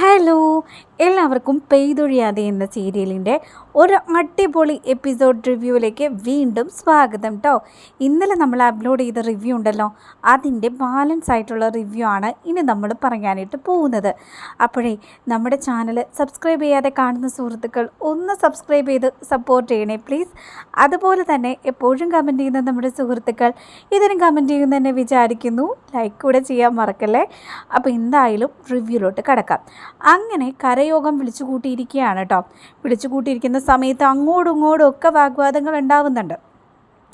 Hello എല്ലാവർക്കും പെയ്തൊഴിയാതെ എന്ന സീരിയലിന്റെ ഒരു അടിപൊളി എപ്പിസോഡ് റിവ്യൂവിലേക്ക് വീണ്ടും സ്വാഗതം കേട്ടോ ഇന്നലെ നമ്മൾ അപ്ലോഡ് ചെയ്ത റിവ്യൂ ഉണ്ടല്ലോ അതിന്റെ ബാലൻസ് ആയിട്ടുള്ള റിവ്യൂ ആണ് ഇനി നമ്മൾ പറയാനായിട്ട് പോകുന്നത്. അപ്പോഴേ നമ്മുടെ ചാനൽ സബ്സ്ക്രൈബ് ചെയ്യാതെ കാണുന്ന സുഹൃത്തുക്കൾ ഒന്ന് സബ്സ്ക്രൈബ് ചെയ്ത് സപ്പോർട്ട് ചെയ്യണേ പ്ലീസ്. അതുപോലെ തന്നെ എപ്പോഴും കമന്റ് ചെയ്യുന്ന നമ്മുടെ സുഹൃത്തുക്കൾ ഇതിനും കമന്റ് ചെയ്യുന്നതന്നെ വിചാരിക്കുന്നു. ലൈക്ക് കൂടെ ചെയ്യാൻ മറക്കല്ലേ? അപ്പോൾ എന്തായാലും റിവ്യൂലോട്ട് കടക്കാം. അങ്ങനെ കരയോഗം വിളിച്ചു കൂട്ടിയിരിക്കുകയാണ് കേട്ടോ വിളിച്ചു കൂട്ടിയിരിക്കുന്ന സമയത്ത് അങ്ങോട്ടും ഇങ്ങോട്ടും ഒക്കെ വാഗ്വാദങ്ങൾ ഉണ്ടാവുന്നുണ്ട്.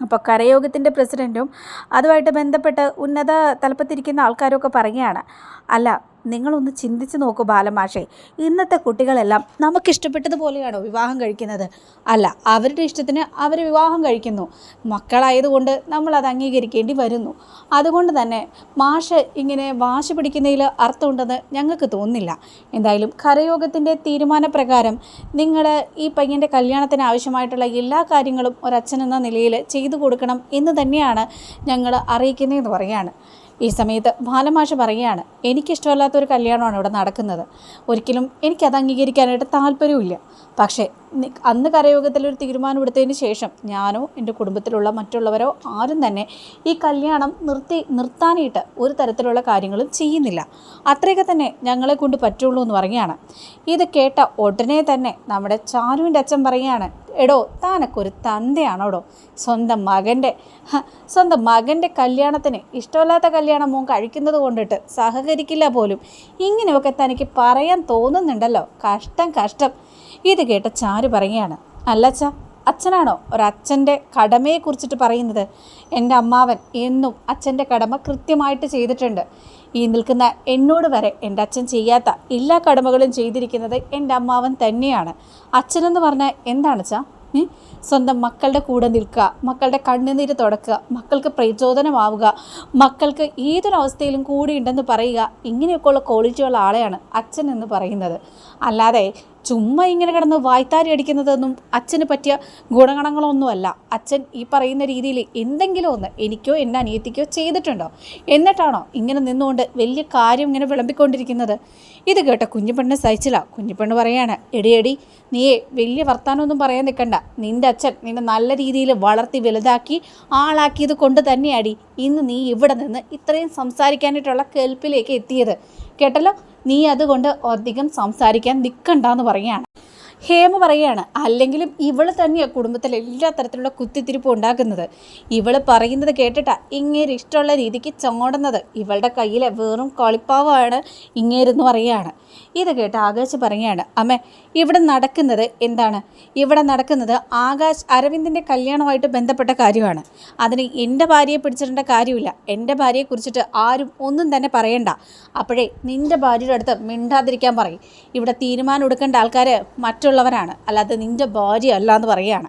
അപ്പോൾ കരയോഗത്തിന്റെ പ്രസിഡന്റും അതുമായിട്ട് ബന്ധപ്പെട്ട് ഉന്നത തലപ്പത്തിരിക്കുന്ന ആൾക്കാരൊക്കെ പറയുകയാണ്. അല്ല നിങ്ങളൊന്ന് ചിന്തിച്ച് നോക്കൂ ബാലമാഷെ. ഇന്നത്തെ കുട്ടികളെല്ലാം നമുക്കിഷ്ടപ്പെട്ടതുപോലെയാണോ വിവാഹം കഴിക്കുന്നത്? അല്ല അവരുടെ ഇഷ്ടത്തിന് അവർ വിവാഹം കഴിക്കുന്നു. മക്കളായതുകൊണ്ട് നമ്മൾ അത് അംഗീകരിക്കേണ്ടി വരുന്നു. അതുകൊണ്ട് തന്നെ മാഷ് ഇങ്ങനെ വാശി പിടിക്കുന്നതിൽ അർത്ഥമുണ്ടെന്ന് ഞങ്ങൾക്ക് തോന്നുന്നില്ല. എന്തായാലും കരയോഗത്തിന്റെ തീരുമാനപ്രകാരം നിങ്ങൾ ഈ പയ്യന്റെ കല്യാണത്തിന് ആവശ്യമായിട്ടുള്ള എല്ലാ കാര്യങ്ങളും ഒരച്ഛനെന്ന നിലയിൽ ചെയ്തു കൊടുക്കണം എന്ന് തന്നെയാണ് ഞങ്ങൾ അറിയിക്കുന്നതെന്ന് പറയാണ്. ഈ സമയത്ത് ബാലമാഷ് പറയുകയാണ് എനിക്കിഷ്ടമല്ലാത്ത ഒരു കല്യാണമാണ് ഇവിടെ നടക്കുന്നത്. ഒരിക്കലും എനിക്കത് അംഗീകരിക്കാനായിട്ട് താല്പര്യമില്ല പക്ഷേ അന്ന് കരയോഗത്തിൽ ഒരു തീരുമാനം എടുത്തതിന് ശേഷം ഞാനോ എന്റെ കുടുംബത്തിലുള്ള മറ്റുള്ളവരോ ആരും തന്നെ ഈ കല്യാണം നിർത്തി നിർത്താനായിട്ട് ഒരു തരത്തിലുള്ള കാര്യങ്ങളും ചെയ്യുന്നില്ല. അത്രയൊക്കെ തന്നെ ഞങ്ങളെ കൊണ്ട് പറ്റുള്ളൂ എന്ന് പറയുകയാണ്. ഇത് കേട്ട ഉടനെ തന്നെ നമ്മുടെ ചാരുവിന്റെ അച്ഛൻ പറയുകയാണ് എടോ താനൊക്കെ ഒരു തന്തയാണോടോ? സ്വന്തം മകന്റെ സ്വന്തം മകന്റെ കല്യാണത്തിന് ഇഷ്ടമല്ലാത്ത കല്യാണം മോൻ കഴിക്കുന്നത് കൊണ്ടിട്ട് സഹകരിക്കില്ല പോലും. ഇങ്ങനെയൊക്കെ തനിക്ക് പറയാൻ തോന്നുന്നുണ്ടല്ലോ. കഷ്ടം കഷ്ടം. ഇത് കേട്ട ചാരു പറയുകയാണ് അല്ലച്ച അച്ഛനാണോ? ഒരച്ഛന്റെ കടമയെ കുറിച്ചിട്ട് പറയുന്നത്. എന്റെ അമ്മാവൻ എന്നും അച്ഛന്റെ കടമ കൃത്യമായിട്ട് ചെയ്തിട്ടുണ്ട്. ഈ നിൽക്കുന്ന എന്നോട് വരെ എന്റെ അച്ഛൻ ചെയ്യാത്ത എല്ലാ കടമകളും ചെയ്തിരിക്കുന്നത് എന്റെ അമ്മാവൻ തന്നെയാണ്. അച്ഛനെന്ന് പറഞ്ഞാൽ എന്താണ് ചാ സ്വന്തം മക്കളുടെ കൂടെ നിൽക്കുക മക്കളുടെ കണ്ണുനീര് തുടക്കുക മക്കൾക്ക് പ്രചോദനമാവുക മക്കൾക്ക് ഏതൊരവസ്ഥയിലും കൂടിയുണ്ടെന്ന് പറയുക ഇങ്ങനെയൊക്കെയുള്ള ക്വാളിറ്റിയുള്ള ആളെയാണ് അച്ഛൻ എന്ന് പറയുന്നത്. അല്ലാതെ ചുമ്മാ ഇങ്ങനെ കിടന്ന് വായ്ത്താരി അടിക്കുന്നതൊന്നും അച്ഛന് പറ്റിയ ഗുണഗണങ്ങളൊന്നുമല്ല. അച്ഛൻ ഈ പറയുന്ന രീതിയിൽ എന്തെങ്കിലും ഒന്ന് എനിക്കോ എന്റെ അനിയത്തിക്കോ ചെയ്തിട്ടുണ്ടോ? എന്നിട്ടാണോ ഇങ്ങനെ നിന്നുകൊണ്ട് വലിയ കാര്യം ഇങ്ങനെ വിളമ്പിക്കൊണ്ടിരിക്കുന്നത്? ഇത് കേട്ട കുഞ്ഞുപെണ്ണ് സഹിച്ചില്ല. കുഞ്ഞുപെണ്ണ് പറയാണ് എടിയടി നീയെ വലിയ വർത്താനമൊന്നും പറയാൻ നിൽക്കണ്ട. നിന്റെ അച്ഛൻ നിന്നെ നല്ല രീതിയിൽ വളർത്തി വലുതാക്കി ആളാക്കിയത് കൊണ്ട് തന്നെയാടി ഇന്ന് നീ ഇവിടെ നിന്ന് ഇത്രയും സംസാരിക്കാനായിട്ടുള്ള കേൾപ്പിലേക്ക് എത്തിയത്. കേട്ടല്ലോ? നീ അതുകൊണ്ട് അധികം സംസാരിക്കാൻ നിൽക്കണ്ടെന്ന് പറയുകയാണ് ഹേമ പറയുകയാണ് അല്ലെങ്കിലും ഇവൾ തന്നെയാണ് കുടുംബത്തിൽ എല്ലാ തരത്തിലുള്ള കുത്തിത്തിരിപ്പ് ഉണ്ടാക്കുന്നത്. ഇവൾ പറയുന്നത് കേട്ടിട്ടാ ഇങ്ങേര് ഇഷ്ടമുള്ള രീതിക്ക് ചോടുന്നത്. ഇവളുടെ കയ്യിലെ വെറും കളിപ്പാവാണ് ഇങ്ങേരെന്ന് പറയുകയാണ്. ഇത് കേട്ട് ആകാശ് പറയുകയാണ് അമ്മേ ഇവിടെ നടക്കുന്നത് എന്താണ്? ഇവിടെ നടക്കുന്നത് ആകാശ് അരവിന്ദിന്റെ കല്യാണമായിട്ട് ബന്ധപ്പെട്ട കാര്യമാണ്. അതിന് എന്റെ ഭാര്യയെ പിടിച്ചിടേണ്ട കാര്യമില്ല. എന്റെ ഭാര്യയെ കുറിച്ചിട്ട് ആരും ഒന്നും തന്നെ പറയണ്ട. അപ്പോഴേ നിന്റെ ഭാര്യയുടെ അടുത്ത് മിണ്ടാതിരിക്കാൻ പറയും. ഇവിടെ തീരുമാനം എടുക്കേണ്ട ആൾക്കാർ മറ്റുള്ളവരാണ് അല്ലാതെ നിന്റെ ഭാര്യ അല്ല എന്ന് പറയുകയാണ്.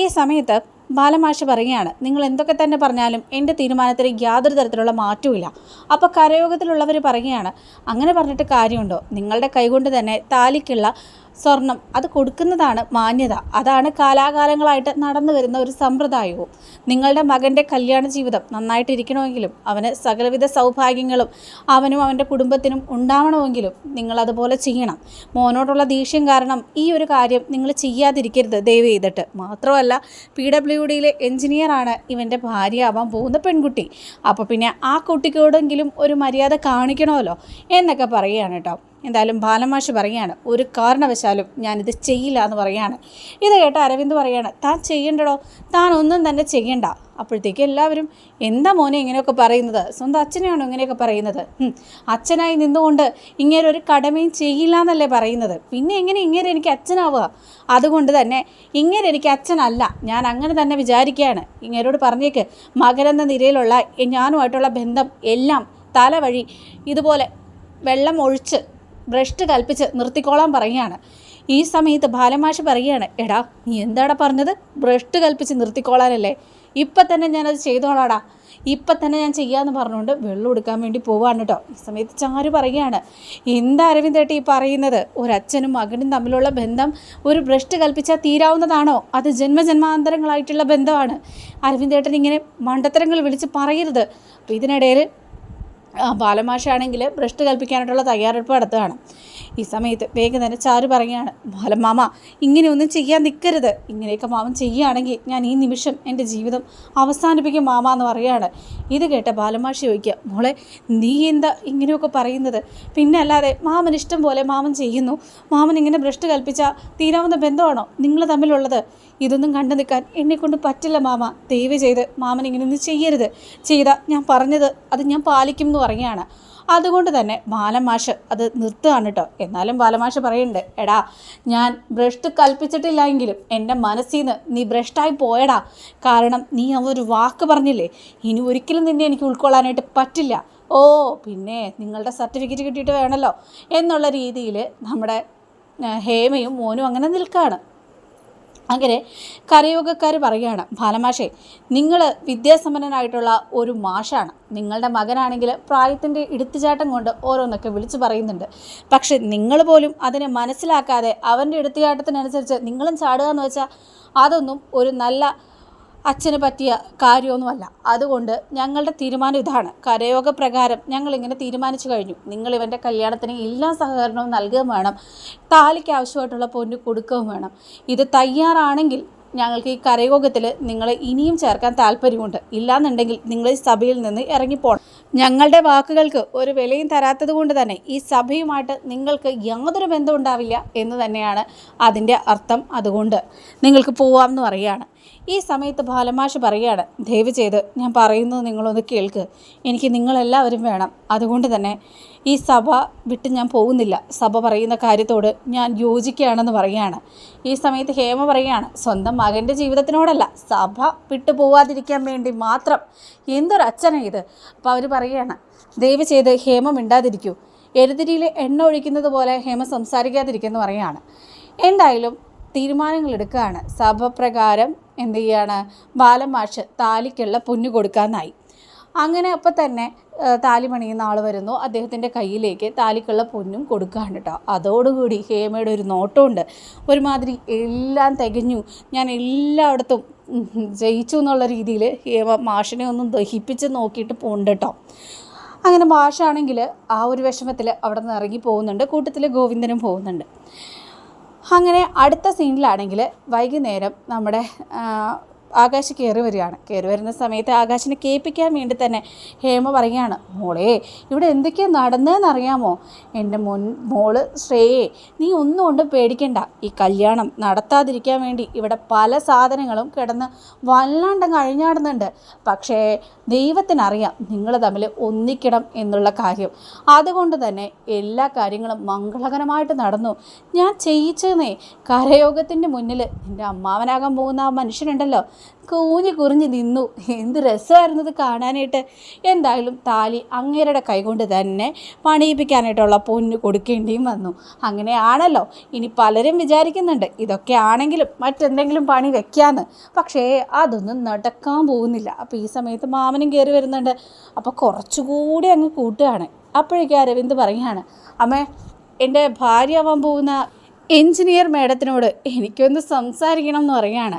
ഈ സമയത്ത് ബാലമാഷ് പറയുകയാണ് നിങ്ങൾ എന്തൊക്കെ തന്നെ പറഞ്ഞാലും എന്റെ തീരുമാനത്തിൽ യാതൊരു തരത്തിലുള്ള മാറ്റവും അപ്പോൾ കരയോഗത്തിലുള്ളവർ പറയുകയാണ് അങ്ങനെ പറഞ്ഞിട്ട് കാര്യമുണ്ടോ? നിങ്ങളുടെ കൈകൊണ്ട് തന്നെ താലിക്കുള്ള സ്വർണം. അത് കൊടുക്കുന്നതാണ് മാന്യത. അതാണ് കാലാകാലങ്ങളായിട്ട് നടന്നു വരുന്ന ഒരു സമ്പ്രദായവും. നിങ്ങളുടെ മകന്റെ കല്യാണ ജീവിതം നന്നായിട്ടിരിക്കണമെങ്കിലും അവന് സകലവിധ സൗഭാഗ്യങ്ങളും അവനും അവന്റെ കുടുംബത്തിനും ഉണ്ടാവണമെങ്കിലും നിങ്ങൾ അതുപോലെ ചെയ്യണം. മോനോടുള്ള ദേഷ്യം കാരണം ഈ ഒരു കാര്യം നിങ്ങൾ ചെയ്യാതിരിക്കരുത്. ദയവ് ചെയ്തിട്ട്. മാത്രമല്ല പി ഡബ്ല്യു ഡിയിലെ എഞ്ചിനീയറാണ് ഇവന്റെ ഭാര്യ ആവാൻ പോകുന്ന പെൺകുട്ടി. അപ്പോൾ പിന്നെ ആ കുട്ടിക്കോടെങ്കിലും ഒരു മര്യാദ കാണിക്കണമല്ലോ എന്നൊക്കെ പറയുകയാണ് കേട്ടോ. എന്തായാലും ബാലമാഷ് പറയാണ് ഒരു കാരണവശാലും ഞാനിത് ചെയ്യില്ല എന്ന് പറയാണ് ഇത് കേട്ട അരവിന്ദ് പറയാണ് താൻ ചെയ്യണ്ടടോ? താൻ ഒന്നും തന്നെ ചെയ്യണ്ട. അപ്പോഴത്തേക്ക് എല്ലാവരും എന്താ മോനെ ഇങ്ങനെയൊക്കെ പറയുന്നത്? സ്വന്തം അച്ഛനെയാണോ ഇങ്ങനെയൊക്കെ പറയുന്നത്? അച്ഛനായി നിന്നുകൊണ്ട് ഇങ്ങനെ ഒരു കടമയും ചെയ്യില്ല എന്നല്ലേ പറയുന്നത്. പിന്നെ എങ്ങനെ ഇങ്ങനെ എനിക്ക് അച്ഛനാവുക? അതുകൊണ്ട് തന്നെ ഇങ്ങനെ എനിക്ക് അച്ഛനല്ല. ഞാൻ അങ്ങനെ തന്നെ വിചാരിക്കുകയാണ്. ഇങ്ങനോട് പറഞ്ഞേക്ക് മകനെന്ന നിലയിലുള്ള ഞാനുമായിട്ടുള്ള ബന്ധം എല്ലാം തല വഴി ഇതുപോലെ വെള്ളം ഒഴിച്ച് ഭ്രഷ്ട് കൽപ്പിച്ച് നിർത്തിക്കോളാൻ പറയുകയാണ്. ഈ സമയത്ത് ബാലമാഷ് പറയുകയാണ് എടാ നീ എന്താടാ പറഞ്ഞത്? ഭ്രഷ്ട് കൽപ്പിച്ച് നിർത്തിക്കോളാനല്ലേ? ഇപ്പം തന്നെ ഞാനത് ചെയ്തോളാടാ. ഇപ്പം തന്നെ ഞാൻ ചെയ്യാമെന്ന് പറഞ്ഞുകൊണ്ട് വെള്ളം എടുക്കാൻ വേണ്ടി പോവാണ് കേട്ടോ ഈ സമയത്ത് ചാരു പറയുകയാണ് എന്താ അരവിന്ദേട്ടി ഈ പറയുന്നത്? ഒരച്ഛനും മകനും തമ്മിലുള്ള ബന്ധം ഒരു ഭ്രഷ്ട് കൽപ്പിച്ചാൽ തീരാവുന്നതാണോ? അത് ജന്മജന്മാന്തരങ്ങളായിട്ടുള്ള ബന്ധമാണ്. അരവിന്ദേട്ടൻ ഇങ്ങനെ മണ്ടത്തരങ്ങൾ വിളിച്ച് പറയരുത്. അപ്പോൾ ഇതിനിടയിൽ ബാലമാഷാണെങ്കിൽ ഭ്രഷ്ട് കൽപ്പിക്കാനായിട്ടുള്ള തയ്യാറെടുപ്പ് നടത്തുകയാണ്. ഈ സമയത്ത് വേഗം തന്നെ ചാരു പറയുകയാണ് ബാലമാമ മാമ ഇങ്ങനെയൊന്നും ചെയ്യാൻ നിൽക്കരുത് ഇങ്ങനെയൊക്കെ മാമൻ ചെയ്യുകയാണെങ്കിൽ ഞാൻ ഈ നിമിഷം എന്റെ ജീവിതം അവസാനിപ്പിക്കും മാമ എന്ന് പറയുകയാണ്. ഇത് കേട്ട ബാലമാഷി ചോദിക്കുക മോളെ നീ എന്താ ഇങ്ങനെയൊക്കെ പറയുന്നത്? പിന്നെ അല്ലാതെ മാമൻ ഇഷ്ടം പോലെ മാമൻ ചെയ്യുന്നു. മാമൻ ഇങ്ങനെ ഭ്രഷ്ട് കൽപ്പിച്ചാൽ തീരാവുന്ന ബന്ധമാണോ? നിങ്ങൾ തമ്മിലുള്ളത്? ഇതൊന്നും കണ്ടു നിൽക്കാൻ എന്നെക്കൊണ്ട് പറ്റില്ല മാമ. ദയവ് ചെയ്ത് മാമൻ ഇങ്ങനെയൊന്നും ചെയ്യരുത്. ചെയ്ത ഞാൻ പറഞ്ഞത് അത് ഞാൻ പാലിക്കും എന്ന് പറയുകയാണ്. അതുകൊണ്ട് തന്നെ ബാലമാഷ് അത് നിർത്തുകയാണ് കേട്ടോ എന്നാലും ബാലമാഷ് പറയുന്നുണ്ട് എടാ ഞാൻ ഭ്രഷ്ട് കൽപ്പിച്ചിട്ടില്ല എങ്കിലും എന്റെ മനസ്സിൽ നിന്ന് നീ ഭ്രഷ്ടായി പോയടാ. കാരണം നീ ആ ഒരു വാക്ക് പറഞ്ഞില്ലേ? ഇനി ഒരിക്കലും നിന്നെ എനിക്ക് ഉൾക്കൊള്ളാനായിട്ട് പറ്റില്ല. ഓ പിന്നെ നിങ്ങളുടെ സർട്ടിഫിക്കറ്റ് കിട്ടിയിട്ട് വേണമല്ലോ എന്നുള്ള രീതിയിൽ നമ്മുടെ ഹേമയും മോനും അങ്ങനെ നിൽക്കുകയാണ് അങ്ങനെ കരയോഗക്കാർ പറയുകയാണ് ബാലമാഷേ നിങ്ങൾ വിദ്യാസമ്പന്നനായിട്ടുള്ള ഒരു മാഷാണ്. നിങ്ങളുടെ മകനാണെങ്കിൽ പ്രായത്തിന്റെ എടുത്തുചാട്ടം കൊണ്ട് ഓരോന്നൊക്കെ വിളിച്ചു പറയുന്നുണ്ട്. പക്ഷെ നിങ്ങൾ പോലും അതിനെ മനസ്സിലാക്കാതെ അവന്റെ എടുത്തുചാട്ടത്തിനനുസരിച്ച് നിങ്ങളും ചാടുക എന്ന് വെച്ചാൽ അതൊന്നും ഒരു നല്ല അച്ഛന് പറ്റിയ കാര്യമൊന്നുമല്ല. അതുകൊണ്ട് ഞങ്ങളുടെ തീരുമാനം ഇതാണ്. കരയോഗ പ്രകാരം ഞങ്ങൾ ഇങ്ങനെ തീരുമാനിച്ചു കഴിഞ്ഞു. നിങ്ങൾ ഇവന്റെ കല്യാണത്തിന് എല്ലാ സഹകരണവും നൽകുകയും വേണം. താലിക്ക് ആവശ്യമായിട്ടുള്ള പൊന്നു കൊടുക്കുകയും വേണം. ഇത് തയ്യാറാണെങ്കിൽ ഞങ്ങൾക്ക് ഈ കരയോഗത്തിൽ നിങ്ങളെ ഇനിയും ചേർക്കാൻ താല്പര്യമുണ്ട്. ഇല്ലാന്നുണ്ടെങ്കിൽ നിങ്ങൾ ഈ സഭയിൽ നിന്ന് ഇറങ്ങിപ്പോണം. ഞങ്ങളുടെ വാക്കുകൾക്ക് ഒരു വിലയും തരാത്തത് കൊണ്ട് തന്നെ ഈ സഭയുമായിട്ട് നിങ്ങൾക്ക് യാതൊരു ബന്ധവും ഉണ്ടാവില്ല എന്ന് തന്നെയാണ് അതിന്റെ അർത്ഥം. അതുകൊണ്ട് നിങ്ങൾക്ക് പോവാമെന്ന് പറയുകയാണ്. ഈ സമയത്ത് ബാലമാഷ് പറയുകയാണ് ദയവ് ചെയ്ത് ഞാൻ പറയുന്നത് നിങ്ങളൊന്ന് കേൾക്ക്. എനിക്ക് നിങ്ങളെല്ലാവരും വേണം. അതുകൊണ്ട് തന്നെ ഈ സഭ വിട്ട് ഞാൻ പോകുന്നില്ല. സഭ പറയുന്ന കാര്യത്തോട് ഞാൻ യോജിക്കുകയാണെന്ന് പറയുകയാണ്. ഈ സമയത്ത് ഹേമ പറയുകയാണ് സ്വന്തം മകന്റെ ജീവിതത്തിനോടല്ല സഭ വിട്ടു പോവാതിരിക്കാൻ വേണ്ടി മാത്രം. എന്തൊരു അച്ഛനാ ഇത്. അപ്പോൾ അവർ പറയുകയാണ് ദയവ് ചെയ്ത് ഹേമ മിണ്ടാതിരിക്കൂ. എരുതിരിയിൽ എണ്ണ ഒഴിക്കുന്നത് പോലെ ഹേമ സംസാരിക്കാതിരിക്കുമെന്ന് പറയുകയാണ്. എന്തായാലും തീരുമാനങ്ങൾ എടുക്കുകയാണ്. സഭ പ്രകാരം എന്ത് ചെയ്യാണ്? ബാലമാഷ് താലിക്കുള്ള പുന്നു കൊടുക്കാനായി. അങ്ങനെ അപ്പം തന്നെ താലി പണിയുന്ന ആൾ വരുന്നു. അദ്ദേഹത്തിന്റെ കയ്യിലേക്ക് താലിക്കുള്ള പൊന്നും കൊടുക്കുകയാണ് കേട്ടോ. അതോടുകൂടി ഹേമയുടെ ഒരു നോട്ടമുണ്ട്. ഒരുമാതിരി എല്ലാം തികഞ്ഞു. ഞാൻ എല്ലായിടത്തും ജയിച്ചു എന്നുള്ള രീതിയിൽ ഹേമ മാഷിനെ ഒന്നും ദഹിപ്പിച്ച് നോക്കിയിട്ട് പോകുന്നുണ്ട് കേട്ടോ. അങ്ങനെ മാഷാണെങ്കിൽ ആ ഒരു വിഷമത്തിൽ അവിടെ നിന്ന് ഇറങ്ങി പോകുന്നുണ്ട്. കൂട്ടത്തിൽ ഗോവിന്ദനും പോകുന്നുണ്ട്. അങ്ങനെ അടുത്ത സീനിലാണെങ്കിൽ വൈകുന്നേരം നമ്മുടെ ആകാശ് കയറി വരികയാണ്. കയറി വരുന്ന സമയത്ത് ആകാശിനെ കേൾപ്പിക്കാൻ വേണ്ടി തന്നെ ഹേമ പറയുകയാണ് മോളെ ഇവിടെ എന്തൊക്കെയാണ് നടന്നതെന്ന് അറിയാമോ? എന്റെ മുൻ മോൾ ശ്രേയെ നീ ഒന്നും കൊണ്ടും പേടിക്കണ്ട. ഈ കല്യാണം നടത്താതിരിക്കാൻ വേണ്ടി ഇവിടെ പല സാധനങ്ങളും കിടന്ന് വല്ലാണ്ട് അഴിഞ്ഞാടുന്നുണ്ട്. പക്ഷേ ദൈവത്തിനറിയാം നിങ്ങൾ തമ്മിൽ ഒന്നിക്കണം എന്നുള്ള കാര്യം. അതുകൊണ്ട് തന്നെ എല്ലാ കാര്യങ്ങളും മംഗളകരമായിട്ട് നടന്നു. ഞാൻ ചെയ്യിച്ചെന്നേ. കരയോഗത്തിന്റെ മുന്നിൽ എന്റെ അമ്മാവനാകാൻ പോകുന്ന ആ മനുഷ്യനുണ്ടല്ലോ. കൂഞ്ഞി കുറിഞ്ഞ് നിന്നു. എന്ത് രസമായിരുന്നു ഇത് കാണാനായിട്ട്. എന്തായാലും താലി അങ്ങേരുടെ കൈകൊണ്ട് തന്നെ പണിയിപ്പിക്കാനായിട്ടുള്ള പൊന്ന് കൊടുക്കേണ്ടിയും വന്നു. അങ്ങനെയാണല്ലോ ഇനി പലരും വിചാരിക്കുന്നുണ്ട് ഇതൊക്കെ ആണെങ്കിലും മറ്റെന്തെങ്കിലും പണി വെക്കാന്ന്. പക്ഷേ അതൊന്നും നടക്കാൻ പോകുന്നില്ല. അപ്പോൾ ഈ സമയത്ത് മാമനും കയറി വരുന്നുണ്ട്. അപ്പോൾ കുറച്ചുകൂടി അങ്ങ് കൂട്ടുകയാണ്. അപ്പോഴേക്കും അരവിന്ദ് പറയുകയാണ് അമ്മേ എന്റെ ഭാര്യ ആവാൻ പോകുന്ന എഞ്ചിനീയർ മേഡത്തിനോട് എനിക്കൊന്ന് സംസാരിക്കണം എന്ന് പറയുകയാണ്.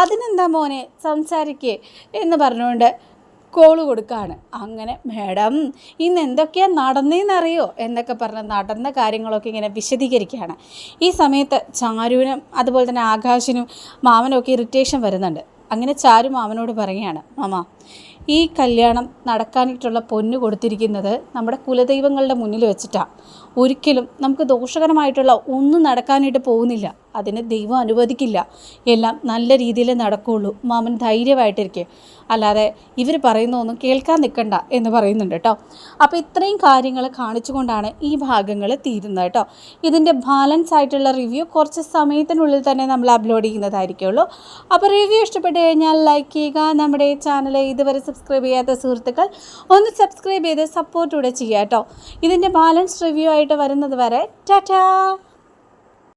അതിനെന്താ മോനെ? സംസാരിക്കേ എന്ന് പറഞ്ഞുകൊണ്ട് കോൾ കൊടുക്കുകയാണ് അങ്ങനെ മേഡം ഇന്ന് എന്തൊക്കെയാണ് നടന്നതെന്നറിയോ എന്നൊക്കെ പറഞ്ഞ് നടന്ന കാര്യങ്ങളൊക്കെ ഇങ്ങനെ വിശദീകരിക്കുകയാണ്. ഈ സമയത്ത് ചാരുവിനും അതുപോലെ തന്നെ ആകാശിനും മാമനും ഒക്കെ ഇറിറ്റേഷൻ വരുന്നുണ്ട്. അങ്ങനെ ചാരു മാമനോട് പറയുകയാണ് മാമ ഈ കല്യാണം നടക്കാനായിട്ടുള്ള പൊന്ന് കൊടുത്തിരിക്കുന്നത് നമ്മുടെ കുലദൈവങ്ങളുടെ മുന്നിൽ വെച്ചിട്ടാണ് ഒരിക്കലും നമുക്ക് ദോഷകരമായിട്ടുള്ള ഒന്നും നടക്കാനായിട്ട് പോകുന്നില്ല. അതിന് ദൈവം അനുവദിക്കില്ല. എല്ലാം നല്ല രീതിയിൽ നടക്കുകയുള്ളൂ മാമൻ ധൈര്യമായിട്ടിരിക്കുക അല്ലാതെ ഇവർ പറയുന്ന ഒന്നും കേൾക്കാൻ നിൽക്കണ്ട എന്ന് പറയുന്നുണ്ട് കേട്ടോ. അപ്പോൾ ഇത്രയും കാര്യങ്ങൾ കാണിച്ചുകൊണ്ടാണ് ഈ ഭാഗങ്ങൾ തീരുന്നത് കേട്ടോ. ഇതിന്റെ ബാലൻസ് ആയിട്ടുള്ള റിവ്യൂ കുറച്ച് സമയത്തിനുള്ളിൽ തന്നെ നമ്മൾ അപ്ലോഡ് ചെയ്യുന്നതായിരിക്കുള്ളൂ. അപ്പോൾ റിവ്യൂ ഇഷ്ടപ്പെട്ട് കഴിഞ്ഞാൽ ലൈക്ക് ചെയ്യുക. നമ്മുടെ ചാനൽ ഇതുവരെ സബ്സ്ക്രൈബ് ചെയ്യാത്ത സുഹൃത്തുക്കൾ ഒന്ന് സബ്സ്ക്രൈബ് ചെയ്ത് സപ്പോർട്ടൂടെ ചെയ്യുക കേട്ടോ. ഇതിന്റെ ബാലൻസ് റിവ്യൂ ആയിട്ട് വരുന്നത് വരെ ടാറ്റാ!